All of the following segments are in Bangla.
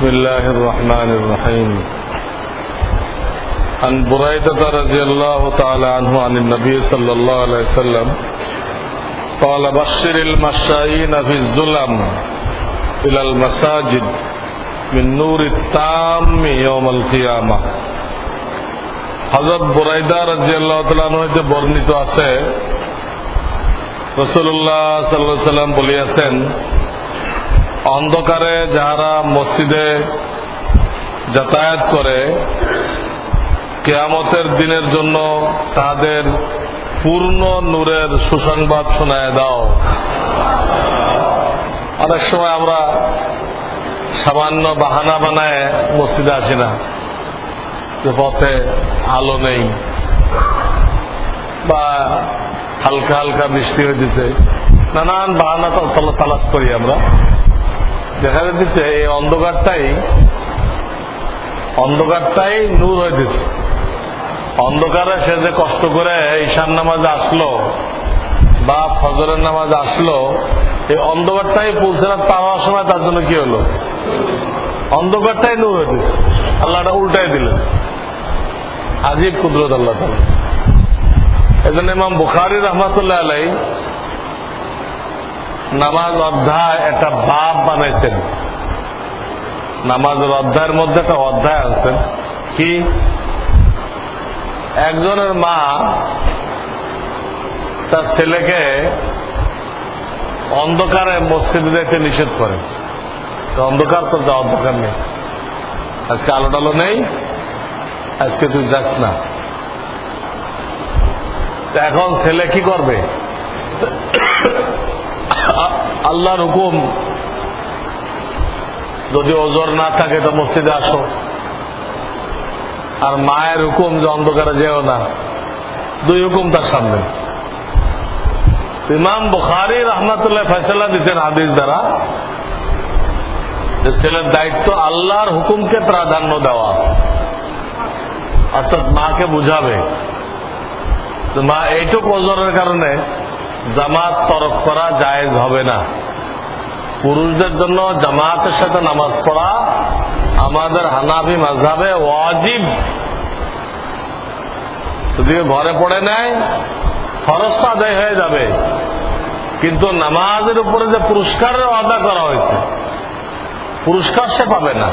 الله الرحمن الرحيم عن بريدة رضي الله تعالى عنه عن النبي صلى الله عليه وسلم قال بشر المشائين في الظلم إلى المساجد من نور التام يوم القيامة হজরত বুরাইদা রাজিয়াল্লাহ তালন হইতে বর্ণিত আছে রসুল্লাহ সাল্লাহ সাল্লাম বলিয়াছেন অন্ধকারে যাহারা মসজিদে যাতায়াত করে, কেয়ামতের দিনের জন্য তাদের পূর্ণ নূরের সুসংবাদ শোনায় দাও। অনেক সময় আমরা সামান্য বাহানা বানায় মসজিদে আসি না। যে পথে আলো নেই বা হালকা হালকা বৃষ্টি হয়ে দিচ্ছে নানান বাহানা তালাশ করি আমরা। দেখা যাচ্ছে এই অন্ধকারটাই অন্ধকারটাই নূর দিচ্ছে অন্ধকারে সে যে কষ্ট করে ঈশান নামাজ আসলো বা ফজরের নামাজ আসলো, এই অন্ধকারটাই পুলসেরা পাওয়ার সময় তার জন্য কি হলো? অন্ধকারটাই নূর দিচ্ছে আল্লাহটা উল্টাই দিলেন। আজিব কুদরত আল্লাহ তালা এজন্য ইমাম বুখারি রহমতুল্লাহ আলাই নামাজ অধ্যায় একটা বাপ বানাইছেন। নামাজের অধ্যায়ের মধ্যে একটা অধ্যায় আছেন কি? একজনের মা তার ছেলেকে অন্ধকারে মসজিদে যেতে নিষেধ করে। অন্ধকার তো যা অন্ধকার নেই। আজকে আলো টালো নেই, আজকে তুই যাস না। এখন ছেলে কি করবে? আল্লাহর হুকুম। যদি ওজোর না থাকে তো মসজিদে আসো। আর মায়ের হুকুম যে অন্ধকারে যেও না, দুই হুকুম তার সামনে। ইমাম বুখারি রহমতুল্লাহ ফয়সলা দিচ্ছেন হাদিস দ্বারা যে ছেলের দায়িত্ব আল্লাহর হুকুমকে প্রাধান্য দেওয়া। অর্থাৎ মাকে বুঝাবে মা এইটুকু ওজনের কারণে জামাত তরফ করা জায়েজ হবে না। পুরুষদের জন্য জামাতের সাথে নামাজ পড়া আমাদের হানাফি মাঝাবে ওয়াজিব। যদি ঘরে পড়ে নেয় খরচ আদায় হয়ে যাবে। কিন্তু নামাজের উপরে যে পুরস্কারের আদা করা হয়েছে, পুরস্কার সে পাবে না।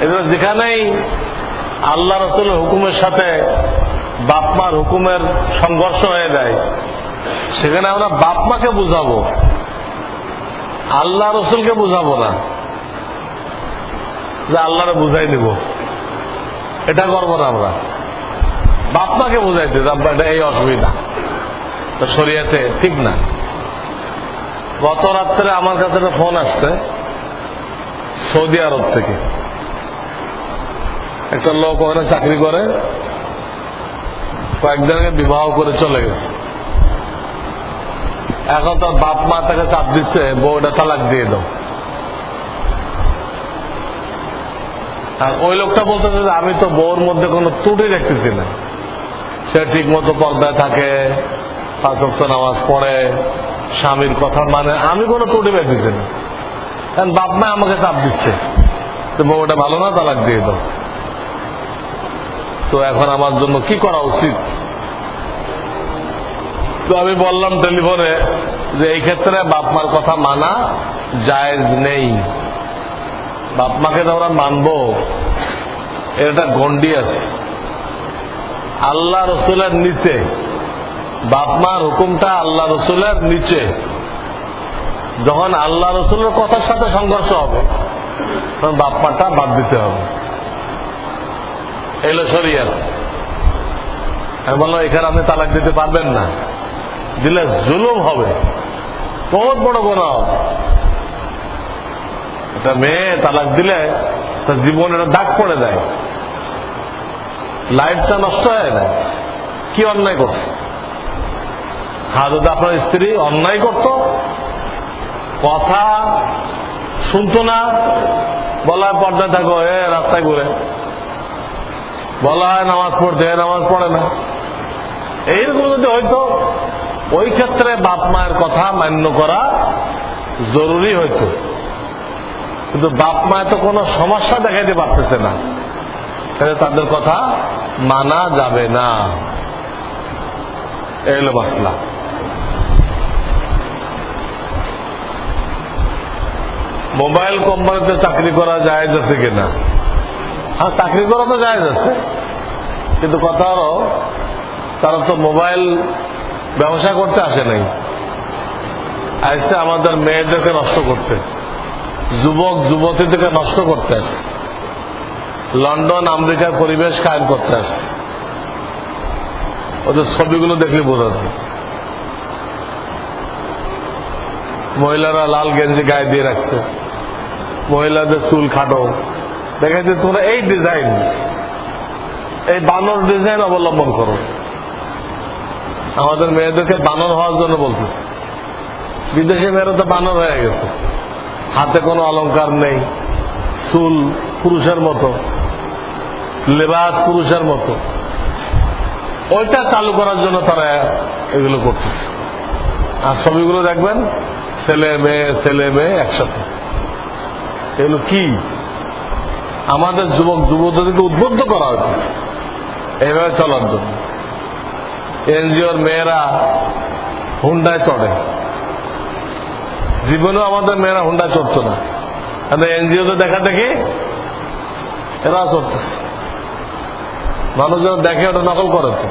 এগুলো যেখানেই আল্লাহ রসুলের হুকুমের সাথে বাপমার হুকুমের সংঘর্ষ হয়ে যায়। সেখানে আমরা বাপমাকে বুঝাবো। আল্লাহ রসুলকে বুঝাবো না। যে আল্লাহরে বুঝাই নিব। এটা করব না আমরা। বাপমাকে বুঝাইতে এটা এই অসুবিধা। তো শরিয়াতে ঠিক না। গত রাত্রে আমার কাছে একটা ফোন আসছে, সৌদি আরব থেকে। একটা লোক ওখানে চাকরি করে। কয়েকজনকে বিবাহ করে চলে গেছে। এখন তো বাপ মা তাকে চাপ দিচ্ছে, বউটা তালাক দিয়ে দাও। আর ওই লোকটা বলতেছে যে, আমি তো বউর মধ্যে কোনো ত্রুটি দেখতেছি না। সে ঠিক মতো পর্দায় থাকে পাঁচক্ত নামাজ পড়ে, স্বামীর কথা মানে আমি কোনো ত্রুটি দেখতেছি না। কারণ বাপ মা আমাকে চাপ দিচ্ছে। তো বউটা ভালো না, তালাক দিয়ে দাও। তো এখন আমার জন্য কি করা উচিত? তো আমি বললাম টেলিফোনে যে এই ক্ষেত্রে বাপমার কথা মানা জায়েজ নেই। বাপমাকে তো আমরা মানব। এর একটা গন্ডি আছে। আল্লাহ রসুলের নিচে বাপমার হুকুমটা আল্লাহ রসুলের নিচে। যখন আল্লাহ রসুলের কথার সাথে সংঘর্ষ হবে, তখন বাপমাটা বাদ দিতে হবে। এলো শরিয়াত। আমি বললাম, এখানে আপনি তালাক দিতে পারবেন না। দিলে জুলুম হবে। বহুত বড় গোনা একটা মেয়ে তালাক দিলে তার জীবনে দাগ পড়ে দেয় লাইটটা নষ্ট হয়ে যায়। কি অন্যায় করছে? যদি আপনার স্ত্রী অন্যায় করত? কথা শুনতো না। বলা পর্দায় থাকো এ রাস্তায় ঘুরে। বলা হয়, নামাজ পড়তে, হয়, নামাজ পড়ে না। এইরকম যদি হয়তো ওই ক্ষেত্রে বাপ মায়ের কথা মান্য করা জরুরি হইতো। কিন্তু বাপ মায় তো কোনো সমস্যা দেখাইতে পারতেছে না। তাহলে তাদের কথা মানা যাবে না। এই হলো মাসলা। মোবাইল কোম্পানিতে চাকরি করা যায় যাচ্ছে কিনা? হ্যাঁ চাকরি করা তো যায় যাচ্ছে কিন্তু কথা হলো, তারা তো মোবাইল ব্যবসা করতে আসে নাই। আসছে আমাদের মেয়েদেরকে নষ্ট করতে, যুবক, যুবতীদেরকে নষ্ট করতে আসছে লন্ডন, আমেরিকার পরিবেশ কায়েম করতে আসছে ওদের ছবিগুলো দেখলে বোঝা যায়। মহিলারা লাল গেঞ্জি গায়ে দিয়ে রাখছে। মহিলাদের চুল খাটো। দেখাচ্ছে তোমরা এই ডিজাইন এই বানর ডিজাইন অবলম্বন করো। আমাদের মেয়েদেরকে বানর হওয়ার জন্য বলতেছে বিদেশি মেয়েরা তো বানর হয়ে গেছে। হাতে কোনো অলংকার নেই, চুল পুরুষের মতো লেবাস পুরুষের মতো। ওইটা চালু করার জন্য তারা এগুলো করতেছে। আর ছবিগুলো দেখবেন, ছেলে মেয়ে ছেলে মেয়ে একসাথে। এগুলো কি? আমাদের যুবক যুবতীদেরকে উদ্বুদ্ধ করা হচ্ছে এইভাবে চলার জন্য। এনজিওর মেয়েরা হুন্ডায় চড়ে। জীবনেও আমাদের মেয়েরা হুন্ডায় চড়তো না। কিন্তু এনজিওতে দেখা দেখি এরা চড়তেছে। মানুষজন দেখে ওটা নকল করে তো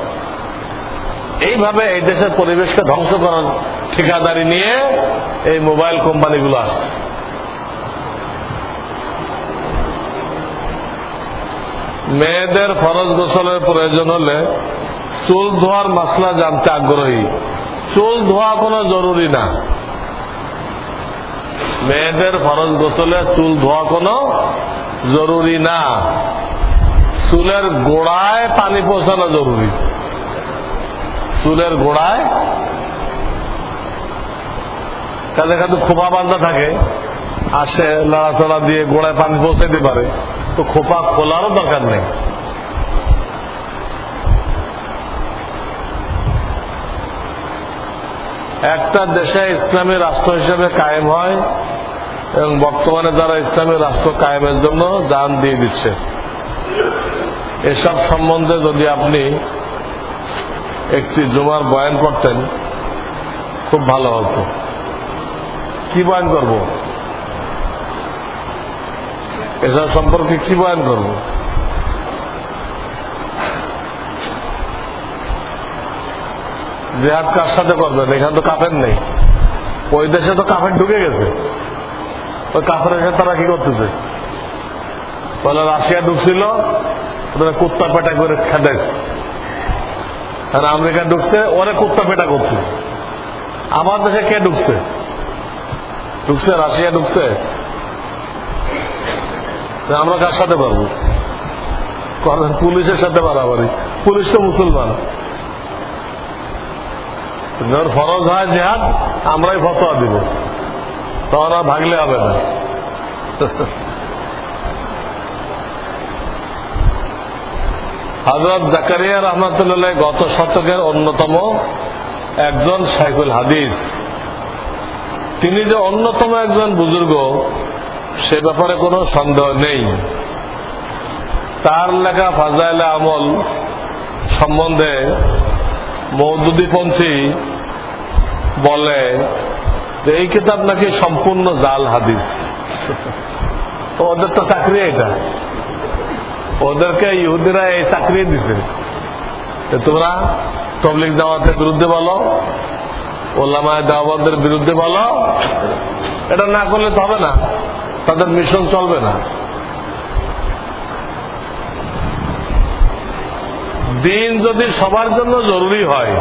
এইভাবে এই দেশের পরিবেশকে ধ্বংস করার ঠিকাদারি নিয়ে এই মোবাইল কোম্পানিগুলো আসছে। মেয়েদের ফরজ গোসলের প্রয়োজন হলে চুল ধোয়ার মশলা জানতে আগ্রহী। চুল ধোয়া কোনো জরুরি না। মেয়েদের ফরজ গোসলে চুল ধোয়া কোনো জরুরি না। চুলের গোড়ায় পানি পৌঁছানো জরুরি। চুলের গোড়ায় কাজে কাজে খোপা বান্ধা থাকে। আসে লড়াচড়া দিয়ে গোড়ায় পানি পৌঁছাইতে পারে। তো খোপা খোলারও দরকার নেই। একটা দেশে ইসলামী রাষ্ট্র হিসেবে কায়েম হয় এবং বর্তমানে যারা ইসলামী রাষ্ট্র কায়েমের জন্য যান দিয়ে দিচ্ছে। এসব সম্বন্ধে যদি আপনি একটি জুমার বয়ান করতেন, খুব ভালো হতো। কি বয়ান করব? এসব সম্পর্কে কি বয়ান করব? জেহাদ কার সাথে করবেন? এখানে তো কাফের নেই। ওই দেশে তো কাফের ঢুকে গেছে। ওই কাফের এসে তারা কি করতেছে? বলে, রাশিয়া ঢুকছিল, ওদের কুত্তা পেটা করে খেদাইছে। আর আমেরিকা ঢুকছে, ওরে কুত্তা পেটা করছে আমার দেশে কে ঢুকছে? ঢুকছে রাশিয়া, ঢুকছে। আমরা কার সাথে পারব? করেন পুলিশের সাথে বাড়াবাড়ি পুলিশ তো মুসলমান। ফরজ হয় জেহাদ, আমরাই ফতোয়া দিব। তখন আর ভাগলে হবে না। হজরত জাকারিয়া রহমতুল্লাহ গত শতকের অন্যতম একজন শাইকুল হাদিস। তিনি যে অন্যতম একজন বুজুর্গ সে ব্যাপারে কোনো সন্দেহ নেই। তার লেখা ফাজাইলে আমল সম্বন্ধে মৌদুদিপন্থী বলে যে, এই কিতাব নাকি সম্পূর্ণ জাল হাদিস। ওদের তো চাকরি এটা। ওদেরকে ইহুদিরা এই চাকরি দিছে। তোমরা তবলিক জামাতের বিরুদ্ধে বলো ওল্লামায় দাওয়াদের বিরুদ্ধে বলো, এটা না করলে তো হবে না। তাদের মিশন চলবে না। দিন যদি সবার জন্য জরুরি হয়,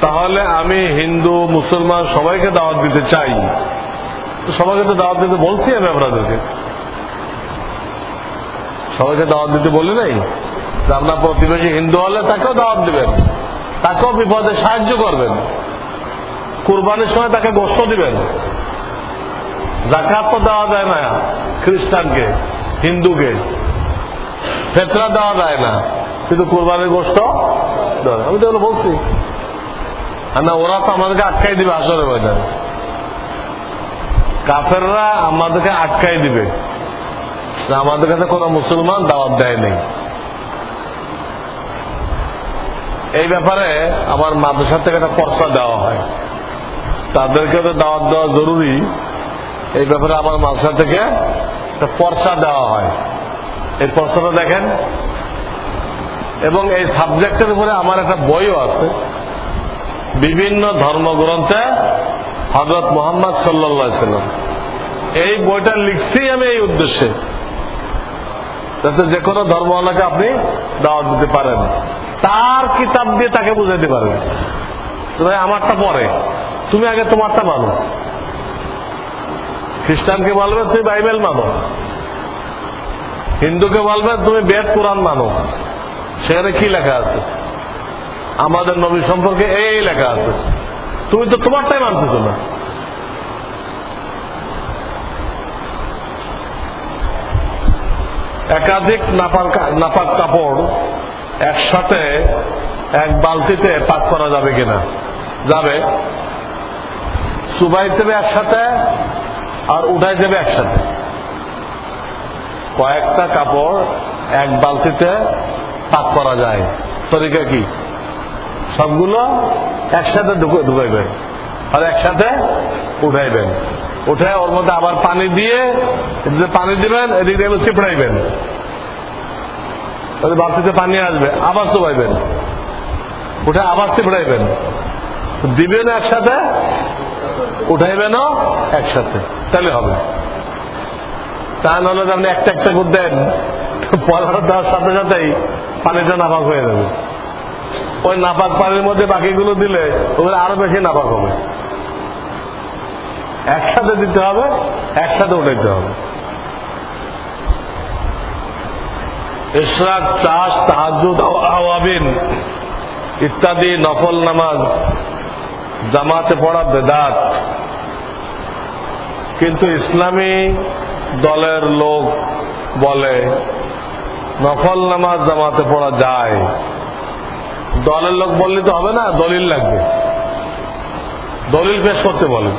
তাহলে আমি হিন্দু, মুসলমান সবাইকে দাওয়াত দিতে চাই। সবাইকে তো দাওয়াত দিতে বলছি আমি আপনাদেরকে। সবাইকে দাওয়াত দিতে বলি নাই? যে আপনার প্রতিবেশী হিন্দু হলে তাকেও দাওয়াত দিবেন। তাকেও বিপদে সাহায্য করবেন। কুরবানির সময় তাকে গোস্ত দিবেন। জাকাত তো দেওয়া যায় না, খ্রিস্টানকে, হিন্দুকে। ফেতরা দেওয়া যায় না। কিন্তু কোরবানির গোষ্ঠ আমি তো বলছি। না, ওরা তো আমাদেরকে আটকাই দিবে আসরে ময়দানে। কাফেররা আমাদেরকে আটকাই দিবে। আমাদের কাছে কোনো মুসলমান দাওয়াত দেয় নেই। এই ব্যাপারে আমার মাদ্রাসা থেকে একটা পর্চা দেওয়া হয়। তাদেরকে তো দাওয়াত দেওয়া জরুরি। এই ব্যাপারে আমার মাদ্রাসা থেকে একটা পর্চা দেওয়া হয়। এই পর্চাটা দেখেন। এবং এই সাবজেক্টের উপরে আমার একটা বইও আছে। বিভিন্ন ধর্মগ্রন্থে হজরত মোহাম্মদ সাল্লাম। এই বইটা লিখছি আমি এই উদ্দেশ্যে। যাতে যে কোনো ধর্মওয়ালাকে আপনি দাওয়াত দিতে পারেন। তার কিতাব দিয়ে তাকে বুঝাইতে পারবেন। আমারটা পরে তুমি আগে তোমারটা মানো। খ্রিস্টানকে বলবে তুমি বাইবেল মানো। হিন্দুকে বলবে, তুমি বেদ, কোরআন মানো। সেখানে কি লেখা আছে? আমাদের নবী সম্পর্কে এই লেখা আছে। তুমি তো তোমারটাই মানতেছো না। একাধিক নাপাক কাপড় একসাথে এক বালতিতে পাক করা যাবে কিনা? যাবে। সুবাই দেবে একসাথে আর উঠাই দেবে একসাথে। কয়েকটা কাপড় এক বালতিতে পাক করা যায়। তরিকা কি? সবগুলো একসাথে ঢুকাইবেন আর একসাথে উঠাইবেন। উঠে ওর মধ্যে আবার পানি দিয়ে পানি দিবেন, এদিক চিপড়াইবেন। বালতিতে পানি আসবে, আবার চুবাইবেন। উঠে আবার চিপড়াইবেন। দিবেন একসাথে উঠাইবেনও একসাথে। তাহলে হবে। তা নাহলে আপনি একটা একটা করে দেন পড়াটা দেওয়ার সাথে সাথেই পানিটা নাপাক হয়ে যাবে। ওই নাপাক পানির মধ্যে বাকিগুলো দিলে ওগুলো আরও বেশি নাপাক হবে। একসাথে দিতে হবে, একসাথে উঠাইতে হবে। ইশরাক, চাষ তাহাজুদ আওয়াবিন ইত্যাদি নফল নামাজ জামাতে পড়া বেদাত। কিন্তু ইসলামী দলের লোক বলে, নফল নামাজ জামাতে পড়া যায়। দলের লোক বললে তো হবে না, দলিল লাগবে। দলিল পেশ করতে বলে।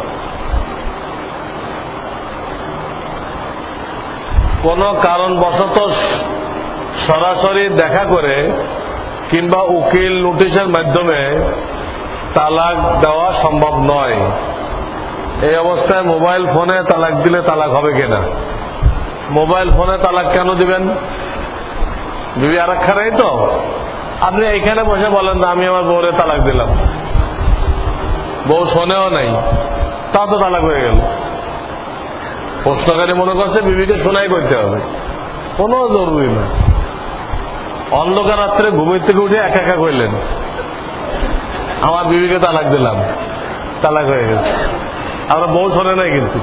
কোন কারণবশত সরাসরি দেখা করে কিংবা উকিল নোটিশের মাধ্যমে তালাক দেওয়া সম্ভব নয়। এই অবস্থায় মোবাইল ফোনে তালাক দিলে তালাক হবে কিনা? মোবাইল ফোনে তালাক কেন দিবেন? বিবি আরাক্ষা নেই তো? আপনি এইখানে বসে বলেন না আমি আমার বউরে তালাক দিলাম। বউ শোনেও নাই। তা তো তালাক হয়ে গেল। প্রশ্নকারী মনে করছে বিবিকে শোনাই করতে হবে। কোনো জরুরি না। অন্ধকার রাত্রে ঘুমের থেকে উঠে একা একা করলেন আমার বিবিকে তালাক দিলাম। তালাক হয়ে গেছে। আমরা বউ শোনে নাই কিন্তু।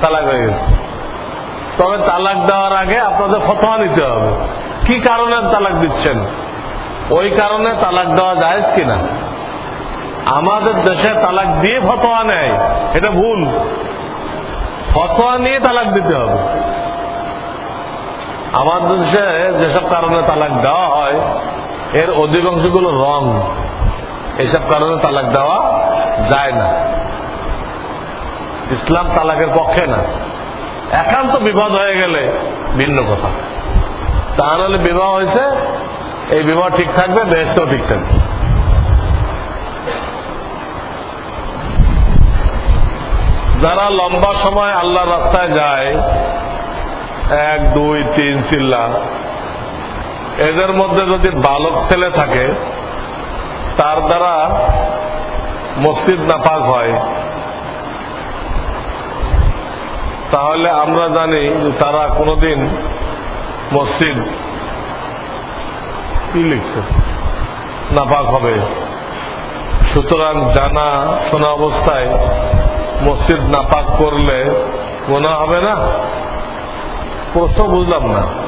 তালাক হয়ে গেছে। তবে তালাক দেওয়ার আগে আপনাদের ফতোয়া নিতে হবে। কি কারণে তালাক দিচ্ছেন? ওই কারণে তালাক দেওয়া যায় কিনা? আমাদের দেশে তালাক দিয়ে ফতোয়া নেয়। এটা ভুল। ফতোয়া নিয়ে তালাক দিতে হবে। আমাদের দেশে যেসব কারণে তালাক দেওয়া হয়, এর অধিকাংশগুলো রং। এসব কারণে তালাক দেওয়া যায় না। ইসলাম তালাকের পক্ষে না। একান্ত বিপদ হয়ে গেলে ভিন্ন কথা। তা নাহলে বিবাহ হয়েছে, এই বিবাহ ঠিক থাকবে বেহেস্তেও ঠিক থাকবে। যারা লম্বা সময় আল্লাহ রাস্তায় যায়, এক, দুই, তিন, চিল্লা, এদের মধ্যে যদি বালক ছেলে থাকে তার দ্বারা মসজিদ নাপাক হয়। তাহলে আমরা জানি যে তারা কোনোদিন মসজিদ কি লিখছে নাপাক হবে। সুতরাং জানা শোনা অবস্থায় মসজিদ নাপাক করলে গোনা হবে না? প্রশ্ন বুঝলাম না।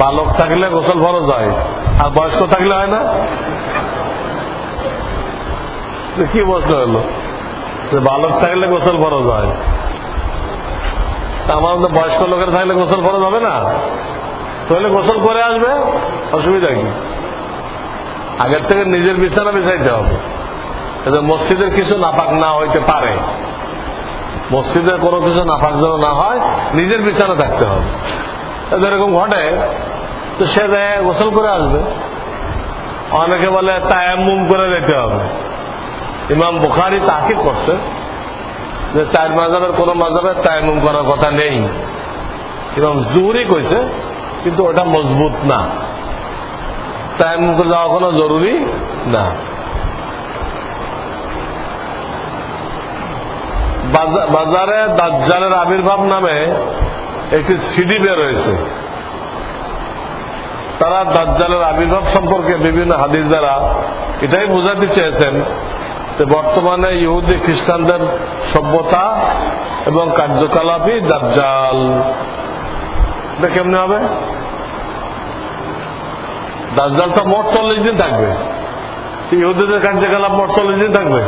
বালক থাকলে গোসল ফরজ হয়, আর বয়স্ক থাকলে হয় না। কি প্রশ্ন হলো? যে বালক থাকলে গোসল ফরজ হয়। আমার মধ্যে বয়স্ক লোকের থাকলে গোসল ফরজ হবে না। তাহলে গোসল করে আসবে, অসুবিধা কি? আগের থেকে নিজের বিছানা বিছাইতে হবে। মসজিদের কিছু নাপাক না হইতে পারে। মসজিদের কোনো কিছু নাপাক যেন না হয়, নিজের বিছানা থাকতে হবে। যদি এরকম ঘটে, তো সে দেয় গোসল করে আসবে, অনেকে বলে তায়াম্মুম করে যেতে হবে। ইমাম বুখারি তাকে করছে যে চার মাজাবের কোন মাজাবের তায়াম্মুম করার কথা নেই। ইমাম জুহুরি কইছে, কিন্তু ওটা মজবুত না। তায়াম্মুম করে যাওয়া কোনো জরুরি না। বাজা- বাজারে দাজ্জালের আবির্ভাব নামে একটি সিডি বের হয়েছে। তারা দাজ্জালের আবির্ভাব সম্পর্কে বিভিন্ন হাদিস দ্বারা এটাই বোঝাতে চেয়েছেন যে বর্তমানে ইহুদি খ্রিস্টানদের সভ্যতা এবং কার্যকলাপই দাজ্জাল। এটা কেমনে হবে? দাজ্জাল তো মোট চল্লিশ দিন থাকবে। ইহুদিদের কার্যকলাপ মোট চল্লিশ দিন থাকবে।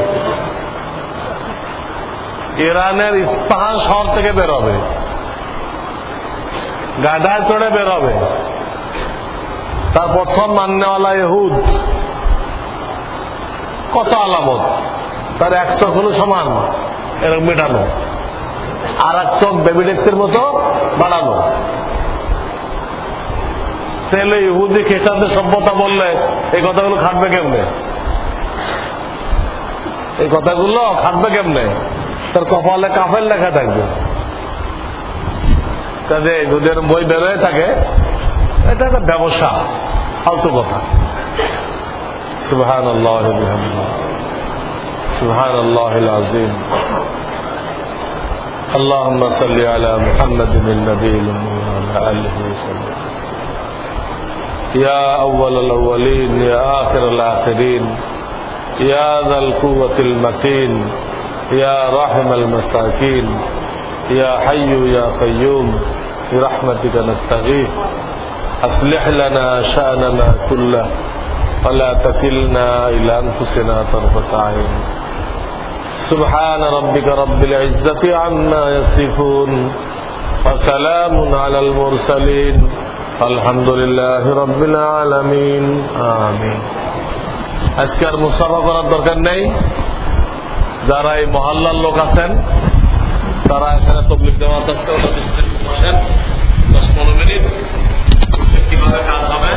ইরানের ইস্পাহান শহর থেকে বেরোবে গাধায় চড়ে বেরোবে। তার প্রথম মান্যওয়ালা ইহুদ। কত আলামত? তার এক চোখ হলো সমান এরকম মেটানো। আর এক চোখ বেবিডেক্সের মতো বাড়ানো। তাহলে ইহুদি খ্রিস্টানদের সভ্যতা বললে এই কথাগুলো খাটবে কেমনে? এই কথাগুলো খাটবে কেমনে? তার কপালে কাফের লেখা থাকবে। কাজে যদি এরকম বই বেরোয় থাকে এটা একটা ব্যবসা ফালতু কথা সুবহান আল্লাহ সুবহান আল্লাহ আজিম اللهم صل على محمد النبي الأمي وعلى آله وسلم يا أول الأولين يا آخر الآخرين يا ذا القوة المتين يا راحم المساكين يا حي يا قيوم برحمتك نستغيث أصلح لنا شأننا كله ولا تكلنا إلى أنفسنا طرفة عين سبحان ربك رب العزة عما يصفون وسلام على المرسلين الحمد لله رب العالمين آمين আজকে আর মুসাফা করার দরকার নেই যারা এই মহল্লার লোক আছেন তারা এখানে তবলিক দেওয়া আছে ওটা বসেন দশ পনেরো মিনিট। কীভাবে কাজ হবে?